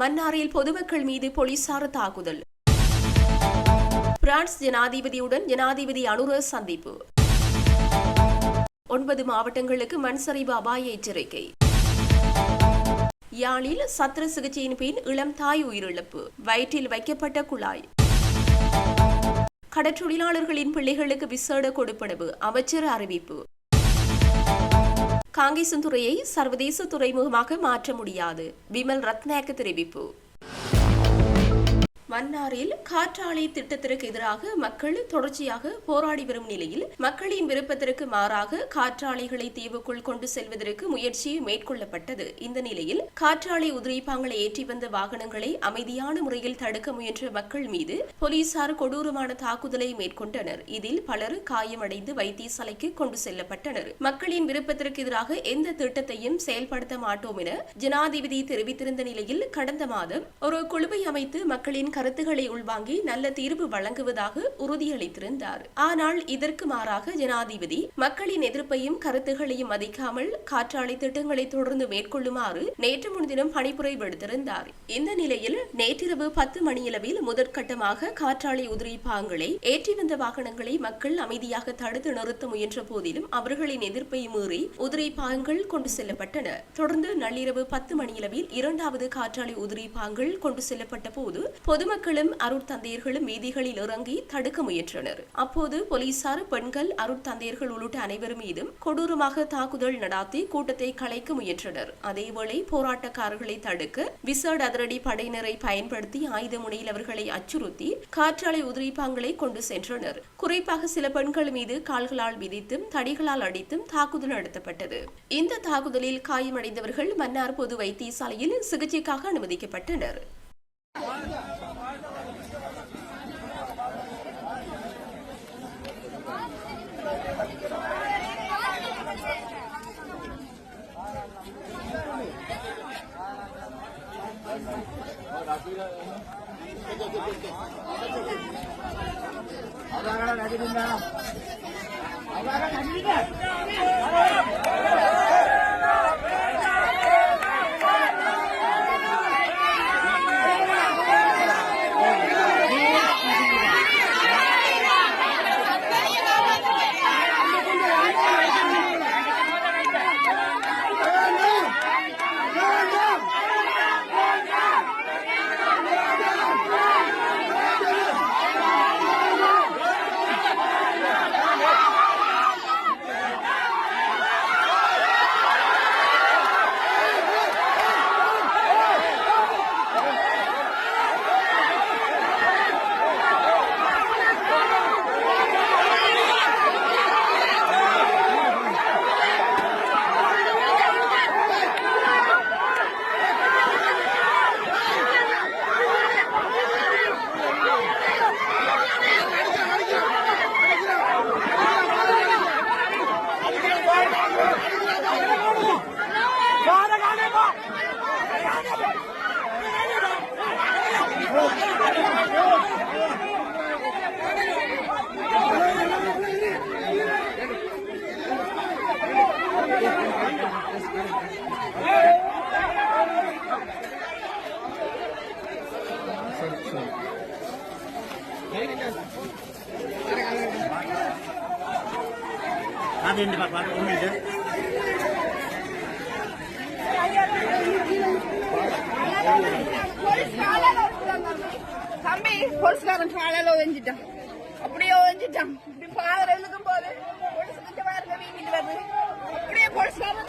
மன்னாரில் பொதுமக்கள் மீது போலீசார் தாக்குதல். பிரான்ஸ் ஜனாதிபதியுடன் ஜனாதிபதி அனுர சந்திப்பு. ஒன்பது மாவட்டங்களுக்கு மண் சரிவு அபாய எச்சரிக்கை. யாழில் சத்திர சிகிச்சையின் பின் இளம் தாய் உயிரிழப்பு வயிற்றில் வைக்கப்பட்ட குழாய். கடற்றொழிலாளர்களின் பிள்ளைகளுக்கு விசேட கொடுப்பனவு அமைச்சர் அறிவிப்பு. காங்கேசன்துறையை சர்வதேச துறைமுகமாக மாற்ற முடியாது. விமல் ரத்னாக்கு தெரிவிப்பு. மன்னாரில் காற்றாலை திட்டத்திற்கு எதிராக மக்கள் தொடர்ச்சியாக போராடி வரும் நிலையில் மக்களின் விருப்பத்திற்கு மாறாக காற்றாலைகளை தீவுக்குள் கொண்டு செல்வதற்கு முயற்சி மேற்கொள்ளப்பட்டது. இந்த நிலையில் காற்றாலை உதிரிப்பாங்களை ஏற்றி வந்த வாகனங்களை அமைதியான முறையில் தடுக்க முயன்ற மக்கள் மீது போலீசார் கொடூரமான தாக்குதலை மேற்கொண்டனர். இதில் பலர் காயமடைந்து வைத்தியசாலைக்கு கொண்டு செல்லப்பட்டனர். மக்களின் விருப்பத்திற்கு எதிராக எந்த திட்டத்தையும் செயல்படுத்த மாட்டோம் என ஜனாதிபதி தெரிவித்திருந்த நிலையில் கடந்த மாதம் ஒரு குழுவை அமைத்து மக்களின் கருத்துக்களை உள்வாங்கி நல்ல தீர்வு வழங்குவதாக உறுதியளித்திருந்தார். ஆனால் இதற்கு மாறாக ஜனாதிபதி மக்களின் எதிர்ப்பையும் கருத்துகளையும் மதிக்காமல் காற்றாலை திட்டங்களை தொடர்ந்து மேற்கொள்ளுமாறு நேற்று முன்தினம் பணிப்புரை விடுத்திருந்தார். இந்த நிலையில் நேற்றிரவு பத்து மணியளவில் முதற்கட்டமாக காற்றாலை உதிரி பாகங்களை ஏற்றி வந்த வாகனங்களை மக்கள் அமைதியாக தடுத்து நிறுத்த முயன்ற போதிலும் அவர்களின் எதிர்ப்பை மீறி உதிரி பாகங்கள் கொண்டு செல்லப்பட்டன. தொடர்ந்து நள்ளிரவு பத்து மணியளவில் இரண்டாவது காற்றாலை உதிரி பாகங்கள் கொண்டு செல்லப்பட்ட போது பொது பொதுமக்களும் அருட்தந்தையர்களும் வீதிகளில் இறங்கி தடுக்க முயன்றனர். அப்போது போலீசார் பெண்கள் அருட்தந்தையர்கள் உள்ளிட்ட அனைவர் மீதும் கொடூரமாக தாக்குதல் நடாத்தி கூட்டத்தை கலைக்க முயன்றனர். அதேவேளை போராட்டக்காரர்களை தடுக்க விசேட அதிரடி படையினரை பயன்படுத்தி ஆயுத முனையில் அவர்களை அச்சுறுத்தி காற்றாலை உதிரிப்பாங்களை கொண்டு சென்றனர். குறிப்பாக சில பெண்கள் மீது கால்களால் விதித்தும் தடிகளால் அடித்தும் தாக்குதல் நடத்தப்பட்டது. இந்த தாக்குதலில் காயமடைந்தவர்கள் மன்னார் பொது வைத்தியசாலையில் சிகிச்சைக்காக அனுமதிக்கப்பட்டனர். đi đường nào. Ông ra cái thằng đi kìa. అదేంటి పాప தம்பி போலீஸ்காரன் பாலால ஒழிஞ்சிட்டான் அப்படியே ஒழிஞ்சிட்டான் இப்படி பாலர் எழுதுக்கும் போது போலீஸ் கிட்ட பாருங்க வருது. அப்படியே போலீஸ்காரன்.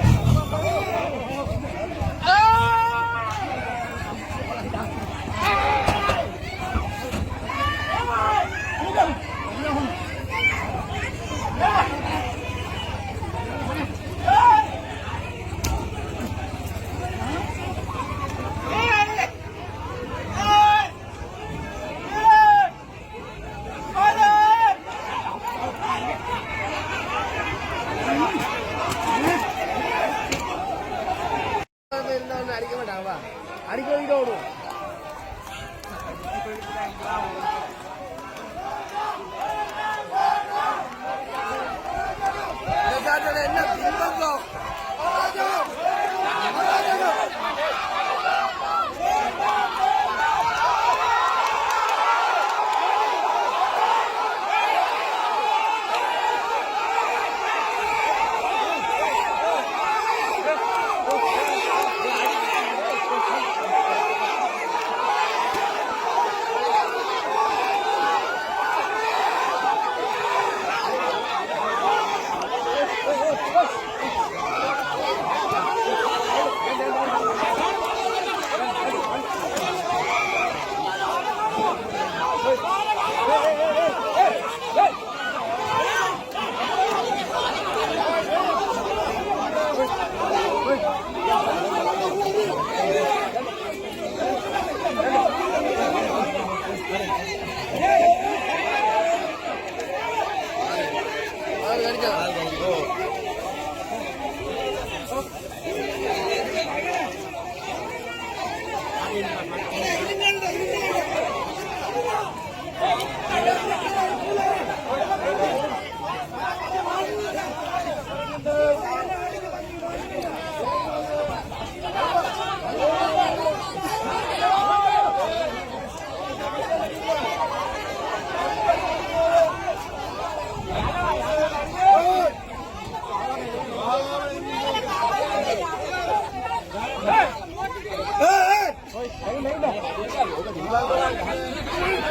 Hadi, hadi, hadi.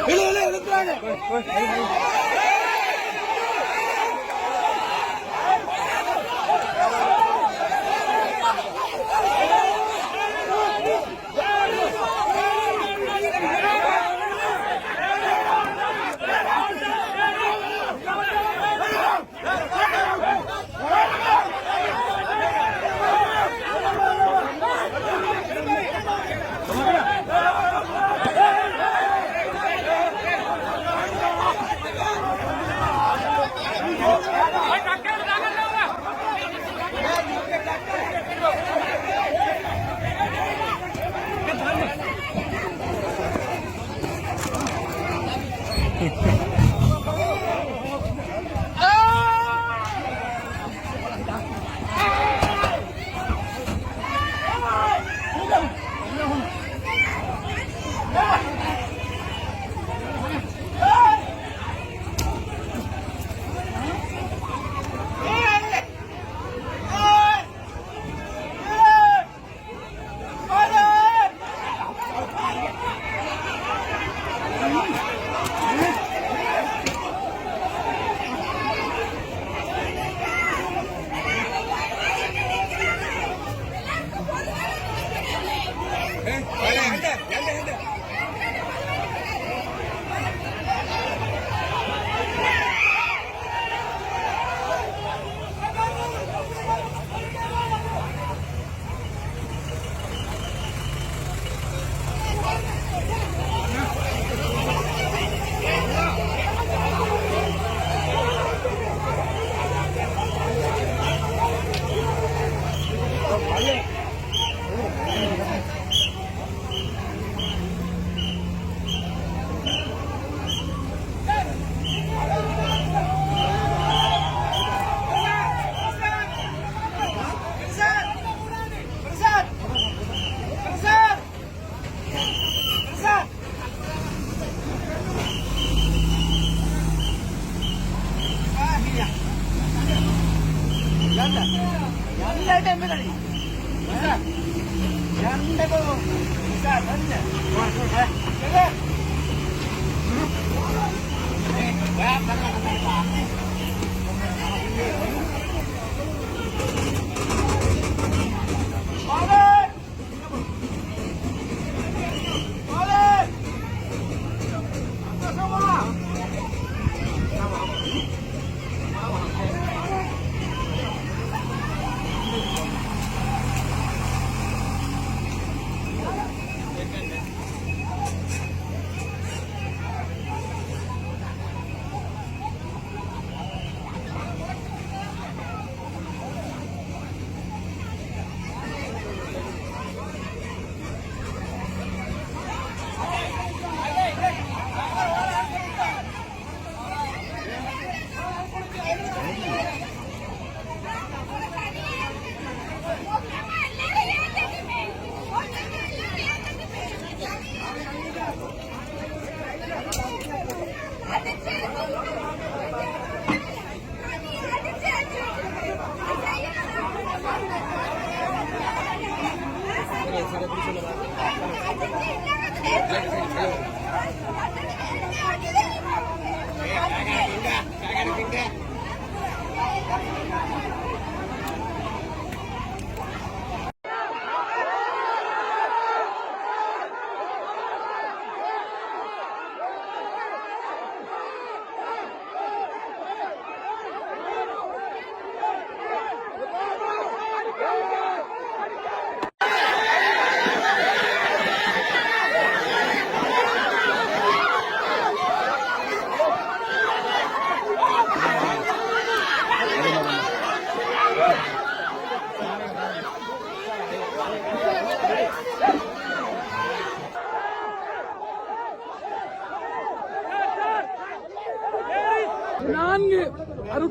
வெளியில இருக்கிறாங்க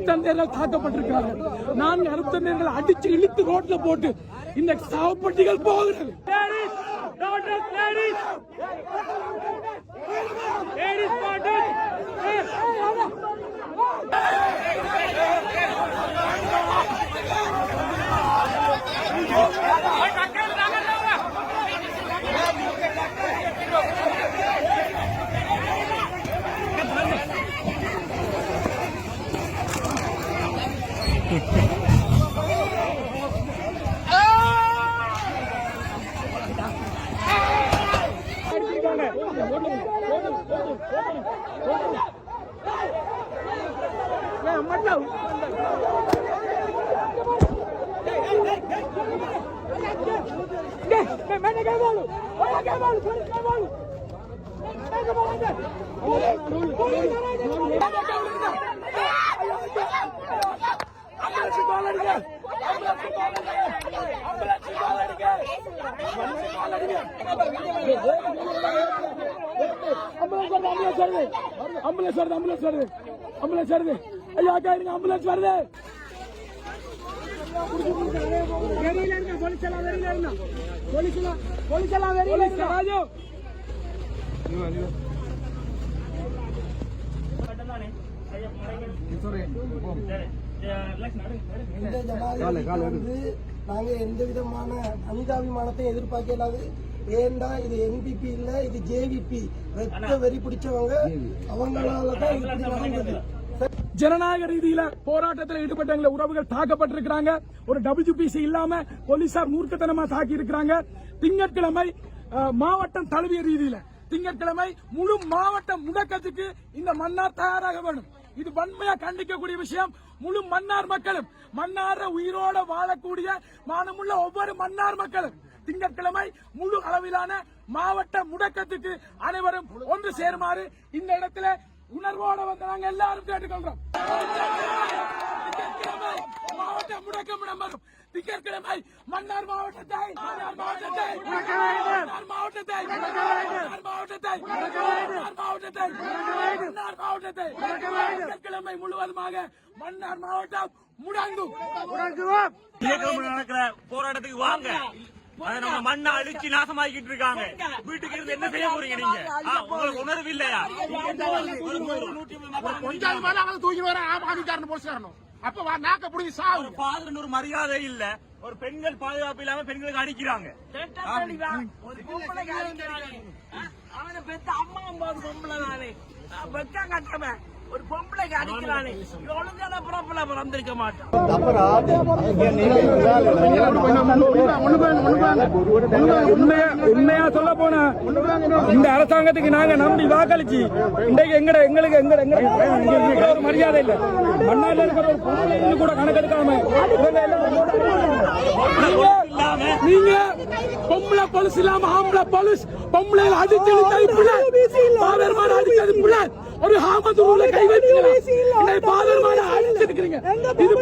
அருத்தந்தையர்கள் தாக்கப்பட்டிருக்கிறார்கள் நான்கு அருத்தந்தையர்கள் அடிச்சு இழுத்து ரோட்ல போட்டு இந்த சாவப்பட்டிகள் போகிறது. ஆம்புலன்ஸ் வருது ஆம்புலன்ஸ் வருது ஆம்புலன்ஸ் வருது ஆம்புலன்ஸ் வருது ஐயா அக்கா இருங்க ஆம்புலன்ஸ் வருது வெளியில இருங்க போலீஸ் எல்லாம் வெளியில இருங்க போலீஸ் எல்லாம் போலீஸ் எல்லாம் வெளியில இருங்க ராஜு இந்த ஜனாதிபதி வந்து நாங்க எந்த விதமான மனிதாபிமானத்தை எதிர்பார்க்கலாது ஏண்டா இது என்பிபி இல்ல இது ஜேவிபி வெட்ட வெறி பிடிச்சவங்க அவங்களால தான் இது இப்படி நடந்தது. ஜனநாயக ரீதியில போராட்டத்தில் ஈடுபட்ட உறவுகள் தாக்கப்பட்டிருக்கிறாங்க. ஒரு டபிள்யூபிசி இல்லாம போலீசார் மூர்க்கத்தனமா தாக்கி இருக்கிறாங்க திங்கட்கிழமை மாவட்டம் தழுவிய ரீதியில திங்கட்கிழமை முழு மாவட்ட முடக்கத்துக்கு இந்த மன்னார் தயாராக வேணும் இது வன்மையா கண்டிக்கக்கூடிய விஷயம். முழு மன்னார் மக்களும் மன்னார உயிரோட வாழக்கூடிய மானமுள்ள ஒவ்வொரு மன்னார் மக்களும் திங்கட்கிழமை முழு அளவிலான மாவட்ட முடக்கத்துக்கு அனைவரும் ஒன்று சேருமாறு இந்த இடத்துல உணர்வோட வந்து நாங்க எல்லாரும் கேட்டுக்கொள்றோம். திங்கட்கிழமை மாவட்ட முடக்கம் இடம்பெறும் திங்கட்கிழமை மன்னார் மாவட்டத்தை மன்னார் மாவட்டத்தை மாவட்டத்தை மன்னார் மாவட்டத்தை மன்னார் மாவட்டத்தை மன்னார் மாவட்டத்தை. திங்கட்கிழமை முழுவதுமாக மன்னார் மாவட்டம் முடங்கும் முடங்குவோம். நடக்கிற போராட்டத்துக்கு வாங்க. நம்ம மண்ணை அழிச்சு நாசமாக்கிட்டு இருக்காங்க. வீட்டுக்கு இருந்து என்ன செய்ய போறீங்க நீங்க? உங்களுக்கு உணர்வு இல்லையா? கொஞ்சம் மேல தூக்கி வர ஆமாதிக்காரன் போலீஸ்காரனும் அப்ப நாக்க புடிச்சு சாவு. பாதுன்னு ஒரு மரியாதை இல்ல. ஒரு பெண்கள் பாதுகாப்பு இல்லாம பெண்களுக்கு அடிக்கிறாங்க ஒரு பொம்பளைக்கு அடிக்கிறானே. ஆ? அவனை பெத்த அம்மா அம்மா பொம்பளை தானே வெக்கம் கட்டவன். ஒரு பொம்பளைக்கு அடிக்கிறானே. ஒழுங்கான பிறப்புல பிறந்திருக்க மாட்டான். உண்மையா உண்மையா சொல்ல போனா இந்த அரசாங்கத்துக்கு நாங்க நம்பி வாக்களிச்சு இன்றைக்கு எங்கட எங்களுக்கு எங்க எங்க ஒரு மரியாதை இல்ல. மண்ணால இருக்கிற ஒரு பொம்பளைன்னு கூட கணக்கெடுக்காம நீங்க- நீங்க பொம்பளை பொலிஸ் இல்லாம ஆம்பளை பொலிஸ் பொம்பளை அடிச்சது அடிச்சது புள்ள ஒரு ஹாமதுருல கை வைப்பீங்களா பாதர்மான அடிச்சிருக்கிறீங்க இது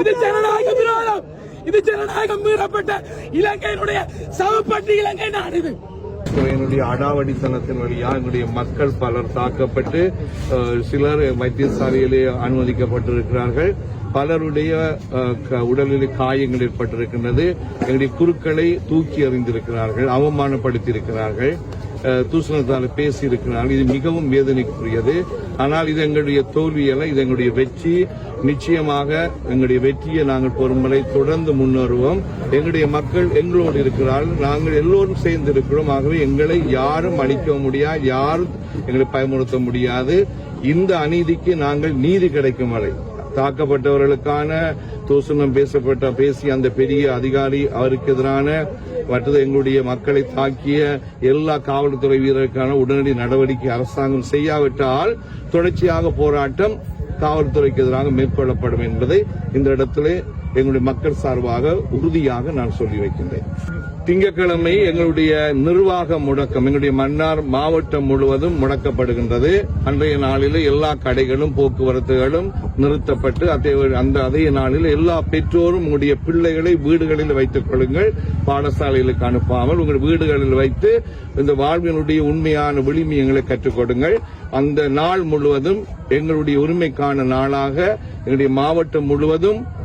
இது ஜனநாயக விரோதம். இது ஜனநாயகம் மீறப்பட்ட இலங்கையினுடைய சமப்பட்டு இலங்கை நாடு இது. என்னுடைய அடாவடித்தனத்தின் வழியா எங்களுடைய மக்கள் பலர் தாக்கப்பட்டு சிலர் வைத்தியசாலையிலே அனுமதிக்கப்பட்டிருக்கிறார்கள். பலருடைய உடலில் காயங்கள் ஏற்பட்டிருக்கின்றது. எங்களுடைய குருக்களை தூக்கி எறிந்திருக்கிறார்கள் அவமானப்படுத்தியிருக்கிறார்கள். அஹ், தூசணத்தால் பேசியிருக்கிறார்கள். இது மிகவும் வேதனைக்குரியது. ஆனால் இது எங்களுடைய தோல்வி அல்ல இது எங்களுடைய வெற்றி. நிச்சயமாக எங்களுடைய வெற்றியை நாங்கள் பொறுமுறை தொடர்ந்து முன்னேறுவோம். எங்களுடைய மக்கள் எங்களோடு இருக்கிறார்கள். நாங்கள் எல்லோரும் சேர்ந்து இருக்கிறோம் ஆகவே எங்களை யாரும் அழிக்க முடியாது யாரும் எங்களை பயமுறுத்த முடியாது. இந்த அநீதிக்கு நாங்கள் நீதி கிடைக்கும் வரை. தாக்கப்பட்டவர்களுக்கான தூசணம் பேசப்பட்ட பேசிய அந்த பெரிய அதிகாரி அவருக்கு எதிரான மற்றது எங்களுடைய மக்களை தாக்கிய எல்லா காவல்துறை வீரருக்கான உடனடி நடவடிக்கை அரசாங்கம் செய்யாவிட்டால் தொடர்ச்சியாக போராட்டம் காவல்துறைக்கு எதிராக மேற்கொள்ளப்படும் என்பதை இந்த இடத்திலே எங்களுடைய மக்கள் சார்பாக உறுதியாக நான் சொல்லி வைக்கின்றேன். திங்கட்கிழமை எங்களுடைய நிர்வாக முடக்கம் எங்களுடைய மன்னார் மாவட்டம் முழுவதும் முடக்கப்படுகின்றது. அன்றைய நாளில் எல்லா கடைகளும் போக்குவரத்துகளும் நிறுத்தப்பட்டு அதே அந்த அதே நாளில் எல்லா பெற்றோரும் உங்களுடைய பிள்ளைகளை வீடுகளில் வைத்துக் கொள்ளுங்கள். பாடசாலைகளுக்கு அனுப்பாமல் உங்கள் வீடுகளில் வைத்து இந்த வாழ்வினுடைய உண்மையான விளிமியங்களை கற்றுக் கொடுங்கள். அந்த நாள் முழுவதும் எங்களுடைய உரிமைக்கான நாளாக எங்களுடைய மாவட்டம் முழுவதும்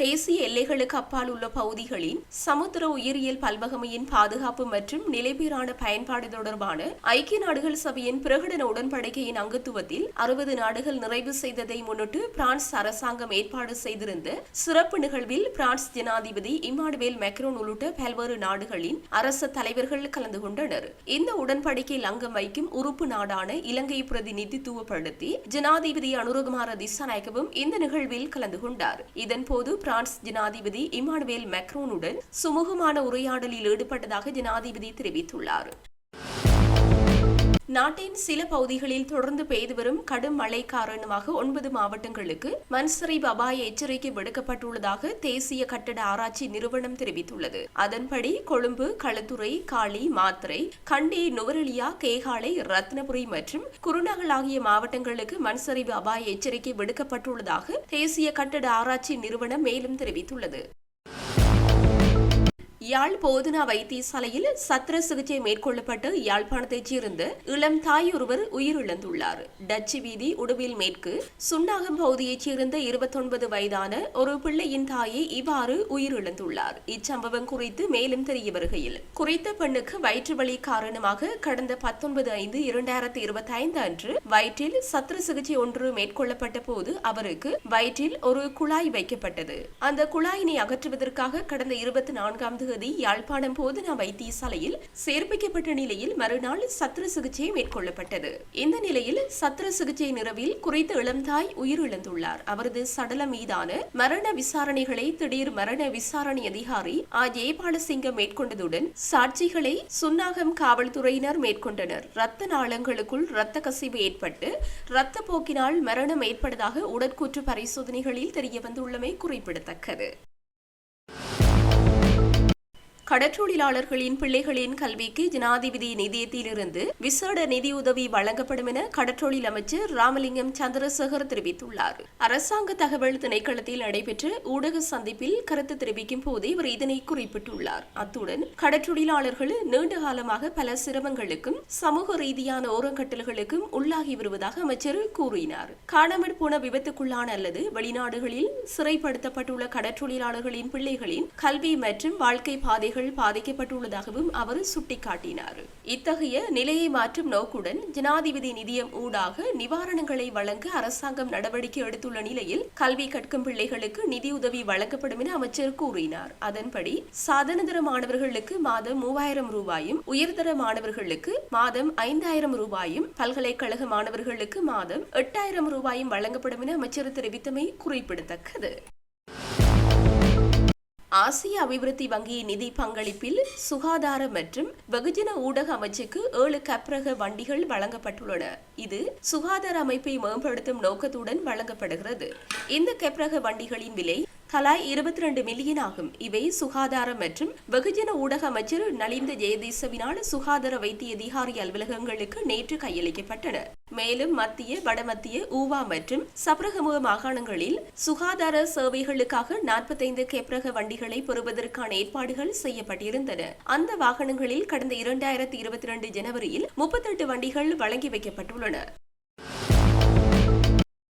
தேசிய எல்லைகளுக்கு அப்பால் உள்ள பகுதிகளின் சமுத்திர உயிரியல் பல்வகமையின் பாதுகாப்பு மற்றும் நிலைபீரான பயன்பாடு தொடர்பான ஐக்கிய நாடுகள் சபையின் பிரகடன உடன்படிக்கையின் அங்கத்துவத்தில் அறுபது நாடுகள் நிறைவு செய்ததை முன்னிட்டு பிரான்ஸ் அரசாங்கம் ஏற்பாடு செய்திருந்த சிறப்பு நிகழ்வில் பிரான்ஸ் ஜனாதிபதி இமானுவேல் மெக்ரோன் உள்ளிட்ட பல்வேறு நாடுகளின் அரச தலைவர்கள் கலந்து கொண்டனர். இந்த உடன்படிக்கையில் அங்கம் வைக்கும் உறுப்பு நாடான இலங்கையை பிரதிநிதித்துவப்படுத்தி ஜனாதிபதி அனுரகுமார திசாநாயகவும் இந்த நிகழ்வில் கலந்து கொண்டார். இதன்போது பிரான்ஸ் ஜனாதிபதி இமானுவேல் மெக்ரோனுடன் சுமூகமான உரையாடலில் ஈடுபட்டதாக ஜனாதிபதி தெரிவித்துள்ளார். நாட்டின் சில பகுதிகளில் தொடர்ந்து பெய்து வரும் கடும் மழை காரணமாக ஒன்பது மாவட்டங்களுக்கு மண்சரிவு அபாய எச்சரிக்கை விடுக்கப்பட்டுள்ளதாக தேசிய கட்டட ஆராய்ச்சி நிறுவனம் தெரிவித்துள்ளது. அதன்படி கொழும்பு களுத்துறை காளி மாத்திரை கண்டி நுவரெலியா கேகாலை ரத்னபுரி மற்றும் குருநகல் ஆகிய மாவட்டங்களுக்கு மண்சரிவு அபாய எச்சரிக்கை விடுக்கப்பட்டுள்ளதாக தேசிய கட்டட ஆராய்ச்சி நிறுவனம் மேலும் தெரிவித்துள்ளது. யாழ் போதனா வைத்தியசாலையில் சத்திர சிகிச்சை மேற்கொள்ளப்பட்டு யாழ்ப்பாணத்தைச் சேர்ந்த இளம் தாய் ஒருவர் உயிரிழந்துள்ளார். டச்சு வீதி உடுவில் மேற்கு சுண்ணாகம் பகுதியைச் சேர்ந்த இருபத்தொன்பது வயதான ஒரு பிள்ளையின் தாயை இவ்வாறு உயிரிழந்துள்ளார். இச்சம்பவம் குறித்து மேலும் தெரிய வருகையில் குறித்த பெண்ணுக்கு வயிற்று வலி காரணமாக கடந்த பத்தொன்பது ஐந்து இரண்டாயிரத்தி இருபத்தி ஐந்து அன்று வயிற்றில் சத்திர சிகிச்சை ஒன்று மேற்கொள்ளப்பட்ட போது அவருக்கு வயிற்றில் ஒரு குழாய் வைக்கப்பட்டது. அந்த குழாயினை அகற்றுவதற்காக கடந்த இருபத்தி நான்காம் தேதி யாழ்ப்பாணம் போதனா வைத்தியசாலையில் சேர்ப்பிக்கப்பட்ட நிலையில் மறுநாள் சத்திர சிகிச்சை மேற்கொள்ளப்பட்டது. இந்த நிலையில் சத்திர சிகிச்சை நிறவில் குறித்த இளம்தாய் உயிரிழந்துள்ளார். அவரது சடலம் மீதான மரண விசாரணைகளை திடீர் மரண விசாரணை அதிகாரி ஆ. ஜெயபாலசிங்கம் மேற்கொண்டதுடன் சாட்சிகளை சுன்னாகம் காவல்துறையினர் மேற்கொண்டனர். இரத்த நாளங்களுக்குள் இரத்த கசிவு ஏற்பட்டு இரத்த போக்கினால் மரணம் ஏற்பட்டதாக உடற்கூற்று பரிசோதனைகளில் தெரியவந்துள்ளமை குறிப்பிடத்தக்கது. கடற்றொழிலாளர்களின் பிள்ளைகளின் கல்விக்கு ஜனாதிபதி நிதியத்திலிருந்து விசேட நிதியுதவி வழங்கப்படும் என கடற்றொழில் அமைச்சர் ராமலிங்கம் சந்திரசேகர் தெரிவித்துள்ளார். அரசாங்க தகவல் திணைக்களத்தில் நடைபெற்ற ஊடக சந்திப்பில் கருத்து தெரிவிக்கும் போதே இவர் இதனை குறிப்பிட்டுள்ளார். அத்துடன் கடற்றொழிலாளர்கள் நீண்ட காலமாக பல சிரமங்களுக்கும் சமூக ரீதியான ஓரங்கட்டல்களுக்கும் உள்ளாகி வருவதாக அமைச்சர் கூறினார். காணாமற் போன விபத்துக்குள்ளான அல்லது வெளிநாடுகளில் சிறைப்படுத்தப்பட்டுள்ள கடற்றொழிலாளர்களின் பிள்ளைகளின் கல்வி மற்றும் வாழ்க்கை பாதைகள் பாதிக்கப்பட்டுள்ளதாகவும் அவர் சுட்டிக்காட்டினார். இத்தகைய நிலையை மாற்றும் நோக்குடன் ஜனாதிபதி நிதியம் ஊடாக நிவாரணங்களை வழங்க அரசாங்கம் நடவடிக்கை எடுத்துள்ள நிலையில் கல்வி கற்கும் பிள்ளைகளுக்கு நிதியுதவி வழங்கப்படும் என அமைச்சர் கூறினார். அதன்படி சாதனதர மாணவர்களுக்கு மாதம் மூவாயிரம் ரூபாயும் உயர்தர மாணவர்களுக்கு மாதம் ஐந்தாயிரம் ரூபாயும் பல்கலைக்கழக மாணவர்களுக்கு மாதம் எட்டாயிரம் ரூபாயும் வழங்கப்படும் என அமைச்சர் தெரிவித்தமை குறிப்பிடத்தக்கது. ஆசிய அபிவிருத்தி வங்கியின் நிதி பங்களிப்பில் சுகாதார மற்றும் வெகுஜன ஊடக அமைச்சுக்கு ஏழு கப்ரக வண்டிகள் வழங்கப்பட்டுள்ளன. இது சுகாதார அமைப்பை மேம்படுத்தும் நோக்கத்துடன் வழங்கப்படுகிறது. இந்த கெப்ரக வண்டிகளின் விலை தலா இருபத்தி ரெண்டு மில்லியன் ஆகும். இவை சுகாதார மற்றும் வெகுஜன ஊடக அமைச்சர் நலிந்த ஜெயதீசவினால் சுகாதார வைத்திய அதிகாரி அலுவலகங்களுக்கு நேற்று கையளிக்கப்பட்டன. மேலும் மத்திய வடமத்திய ஊவா மற்றும் சப்ரகமுக மாகாணங்களில் சுகாதார சேவைகளுக்காக நாற்பத்தைந்து கெப்ரக வண்டிகளை பெறுவதற்கான ஏற்பாடுகள் செய்யப்பட்டிருந்தன. அந்த வாகனங்களில் கடந்த இரண்டாயிரத்தி இருபத்தி ரெண்டு ஜனவரியில் முப்பத்தெட்டு வண்டிகள் வழங்கி வைக்கப்பட்டுள்ளன.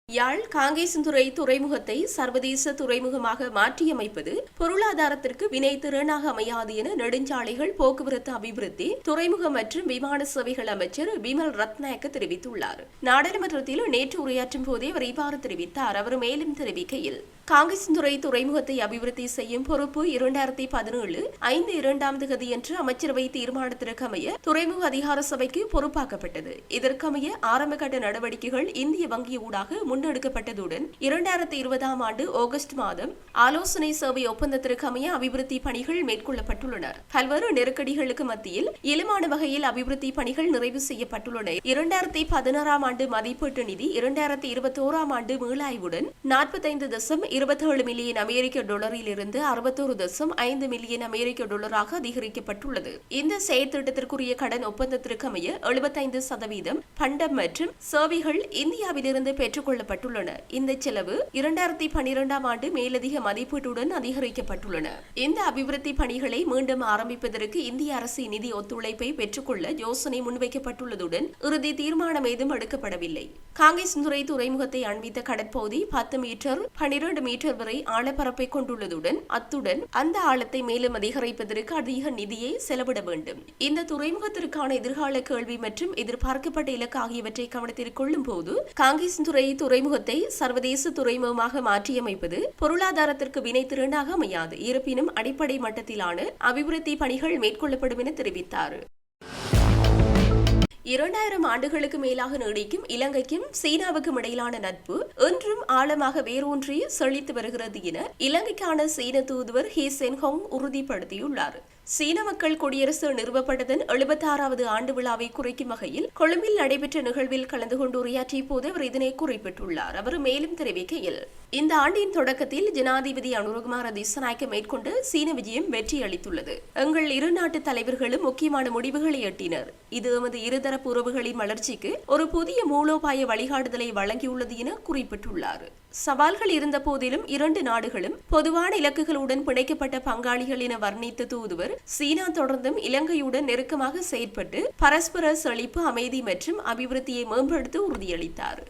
யாழ் காங்கேசந்துறை துறைமுகத்தை சர்வதேச துறைமுகமாக மாற்றியமைப்பது பொருளாதாரத்திற்கு வினைத்திறனாக அமையாது என நெடுஞ்சாலைகள் போக்குவரத்து அபிவிருத்தி துறைமுக மற்றும் விமான சேவைகள் அமைச்சர் பிமல் ரத்நாயக்க தெரிவித்துள்ளார். நாடாளுமன்றத்தில் நேற்று உரையாற்றும் போதே அவர் இவ்வாறு தெரிவித்தார். அவர் மேலும் தெரிவிக்கையில் காங்கேசன்துறை துறைமுகத்தை அபிவிருத்தி செய்யும் பொறுப்பு இரண்டாயிரத்தி பதினேழு ஐந்து இரண்டாம் தேதியன்று அமைச்சரவை தீர்மானத்திற்கமைய துறைமுக அதிகார சபைக்கு பொறுப்பாக்கப்பட்டது. இதற்கமைய ஆரம்பகட்ட நடவடிக்கைகள் இந்திய வங்கி ஊடாக முன்னெடுக்கப்பட்டதுடன் இரண்டாயிரத்தி இருபதாம் ஆண்டு ஆகஸ்ட் மாதம் ஆலோசனை சேவை ஒப்பந்தத்திற்கு அமைய அபிவிருத்தி பணிகள் மேற்கொள்ளப்பட்டுள்ளன பல்வேறு நெருக்கடிகளுக்கு மத்தியில் இயலுமான வகையில் அபிவிருத்தி பணிகள் நிறைவு செய்யப்பட்டுள்ளன. இரண்டாயிரத்தி பதினாறாம் ஆண்டு மதிப்பீட்டு நிதி இரண்டாயிரத்தி இருபத்தி ஓராம் ஆண்டு மீளாய்வுடன் நாற்பத்தைந்து தசம் இருபத்தேழு மில்லியன் அமெரிக்க டாலரில் இருந்து அறுபத்தோரு தசம் ஐந்து மில்லியன் அமெரிக்க டாலராக அதிகரிக்கப்பட்டுள்ளது. இந்த செயற்திட்டத்திற்குரிய கடன் ஒப்பந்தத்திற்கு அமைய எழுபத்தைந்து சதவீதம் பண்டம் மற்றும் சேவைகள் இந்தியாவிலிருந்து பெற்றுக்கொள்ள கொள்ளப்பட்டுள்ளன இந்த செலவு இரண்டாயிரத்தி பனிரெண்டாம் ஆண்டு மேலதிக மதிப்பீட்டுடன் அதிகரிக்கப்பட்டுள்ளன. இந்த அபிவிருத்தி பணிகளை மீண்டும் ஆரம்பிப்பதற்கு இந்திய அரசு நிதி ஒத்துழைப்பை பெற்றுக்கொள்ள யோசனை முன்வைக்கப்பட்டுள்ளதுடன் இறுதி தீர்மானம் ஏதும் எடுக்கப்படவில்லை. காங்கேஸ் துறை துறைமுகத்தை அண்மித்த கடற்பகுதி பத்து மீட்டர் பனிரெண்டு மீட்டர் வரை ஆழப்பரப்பை கொண்டுள்ளதுடன் அத்துடன் அந்த ஆழத்தை மேலும் அதிகரிப்பதற்கு அதிக நிதியை செலவிட வேண்டும். இந்த துறைமுகத்திற்கான எதிர்கால கேள்வி மற்றும் எதிர்பார்க்கப்பட்ட இலக்கு ஆகியவற்றை கவனத்தில் கொள்ளும் போது காங்கேசன் துறை துறை துறைமுகத்தை சர்வதேச துறைமுகமாக மாற்றியமைப்பது பொருளாதாரத்திற்கு வினை திரண்டாக அமையாது. இருப்பினும் அடிப்படை மட்டத்திலான அபிவிருத்தி பணிகள் மேற்கொள்ளப்படும் என தெரிவித்தார். இரண்டாயிரம் ஆண்டுகளுக்கு மேலாக நீடிக்கும் இலங்கைக்கும் சீனாவுக்கும் இடையிலான நட்பு இன்றும் ஆழமாக வேரூன்றி செழித்து வருகிறது என இலங்கைக்கான சீன தூதுவர் ஹி சென்ஹோங் உறுதிப்படுத்தியுள்ளார். சீன மக்கள் குடியரசு நிறுவப்பட்டதன் எழுபத்தாறாவது ஆண்டு விழாவை குறைக்கும் வகையில் கொழும்பில் நடைபெற்ற நிகழ்வில் கலந்து கொண்டு உரையாற்றிய போது அவர் இதனை குறிப்பிட்டுள்ளார். அவர் மேலும் தெரிவிக்கையில் இந்த ஆண்டின் தொடக்கத்தில் ஜனாதிபதி அனுரகுமார திசநாயக்க மேற்கொண்டு சீன விஜயம் வெற்றி அளித்துள்ளது. எங்கள் இரு நாட்டு தலைவர்களும் முக்கியமான முடிவுகளை எட்டினர். இது எமது இருதரப்பு உறவுகளின் வளர்ச்சிக்கு ஒரு புதிய மூலோபாய வழிகாட்டுதலை வழங்கியுள்ளது என குறிப்பிட்டுள்ளார். சவால்கள் இருந்த போதிலும் இரண்டு நாடுகளும் பொதுவான இலக்குகளுடன் பிணைக்கப்பட்ட பங்காளிகள் என வர்ணித்த தூதுவர் சீனா தொடர்ந்தும் இலங்கையுடன் நெருக்கமாக செயற்பட்டு பரஸ்பர செழிப்பு அமைதி மற்றும் அபிவிருத்தியை மேம்படுத்த உறுதியளித்தார்.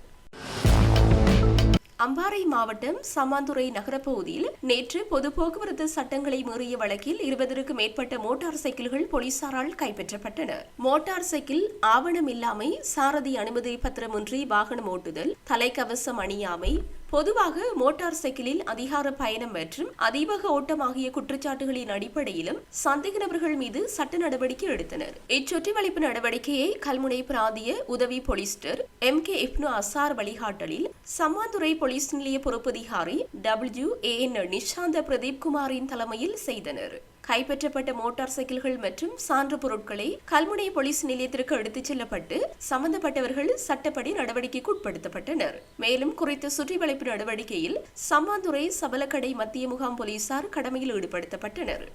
அம்பாறை மாவட்டம் சமாந்துறை நகரப்பகுதியில் நேற்று பொது போக்குவரத்து சட்டங்களை மீறிய வழக்கில் இருபதற்கும் மேற்பட்ட மோட்டார் சைக்கிள்கள் போலீசாரால் கைப்பற்றப்பட்டன. மோட்டார் சைக்கிள் ஆவணம் இல்லாமை சாரதி அனுமதி பத்திரமின்றி வாகனம் ஓட்டுதல் தலைக்கவசம் அணியாமை பொதுவாக மோட்டார் சைக்கிளில் அதிகார பயணம் மற்றும் அதிபக ஓட்டம் ஆகிய குற்றச்சாட்டுகளின் அடிப்படையிலும் சந்தேக நபர்கள் மீது சட்ட நடவடிக்கை எடுத்தனர். இச்சொற்றி வளைப்பு நடவடிக்கையை கல்முனை பிராந்திய உதவி போலீஸ்டர் எம். கே. இப்னு அசார் வழிகாட்டலில் சம்மாந்துறை போலீஸ் நிலைய பொறுப்பதிகாரி W A N Nishantha Pradeep குமாரின் தலைமையில் செய்தனர். கைப்பற்றப்பட்ட மோட்டார் சைக்கிள்கள் மற்றும் சான்று பொருட்களை கல்முனை போலீஸ் நிலையத்திற்கு எடுத்துச் செல்லப்பட்டு சம்பந்தப்பட்டவர்கள் சட்டப்படி நடவடிக்கைக்கு உட்படுத்தப்பட்டனர். மேலும் குறித்த சுற்றிவளைப்பு நடவடிக்கையில் சம்மாந்துறை சபலக்கடை மத்திய முகாம் போலீசார் கடமையில் ஈடுபடுத்தப்பட்டனர்.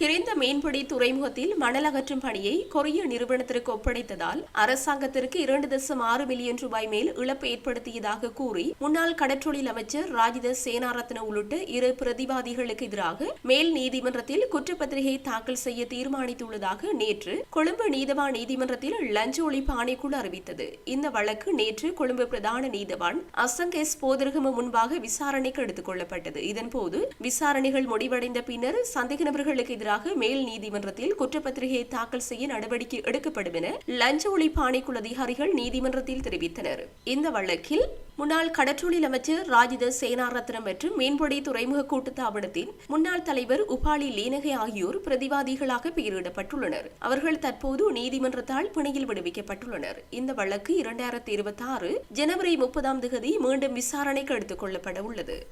கிரிந்த மீன்பிடி துறைமுகத்தில் மணல் அகற்றும் பணியை கொரிய நிறுவனத்திற்கு ஒப்படைத்ததால் அரசாங்கத்திற்கு இரண்டு தசம் ஆறு மில்லியன் ரூபாய் மேல் இழப்பு ஏற்படுத்தியதாக கூறி முன்னாள் கடற்றொழில் அமைச்சர் ராஜித சேனாரத்ன உள்ளிட்ட இரு பிரதிவாதிகளுக்கு எதிராக மேல் நீதிமன்றத்தில் குற்றப்பத்திரிகை தாக்கல் செய்ய தீர்மானித்துள்ளதாக நேற்று கொழும்பு நீதவான் நீதிமன்றத்தில் லஞ்ச ஒழிப்பு ஆணைக்குழு அறிவித்தது. இந்த வழக்கு நேற்று கொழும்பு பிரதான நீதவான் அசங்கேஸ் போதர்கம முன்பாக விசாரணைக்கு எடுத்துக் கொள்ளப்பட்டது. இதன்போது விசாரணைகள் முடிவடைந்த பின்னர் சந்தேக நபர்களுக்கு எதிராக மேல் நீதிமன்றத்தில் குற்றப்பத்திரிகையை தாக்கல் செய்ய நடவடிக்கை எடுக்கப்படும் என லஞ்ச ஒழிப்பு ஆணைக்குழு அதிகாரிகள் நீதிமன்றத்தில் தெரிவித்தனர். இந்த வழக்கில் முன்னாள் கடற்றொழில் அமைச்சர் ராஜித சேனாரத்னம் மற்றும் மீன்பிடி துறைமுக கூட்டுத்தாபனத்தின் முன்னாள் தலைவர் உபாலி லீனகை ஆகியோர் பிரதிவாதிகளாக பெயரிடப்பட்டுள்ளனர். அவர்கள் தற்போது நீதிமன்றத்தால் பிணையில் விடுவிக்கப்பட்டுள்ளனர். இந்த வழக்கு இரண்டாயிரத்தி இருபத்தி ஆறு ஜனவரி முப்பதாம் தேதி மீண்டும் விசாரணைக்கு எடுத்துக் கொள்ளப்பட உள்ளது.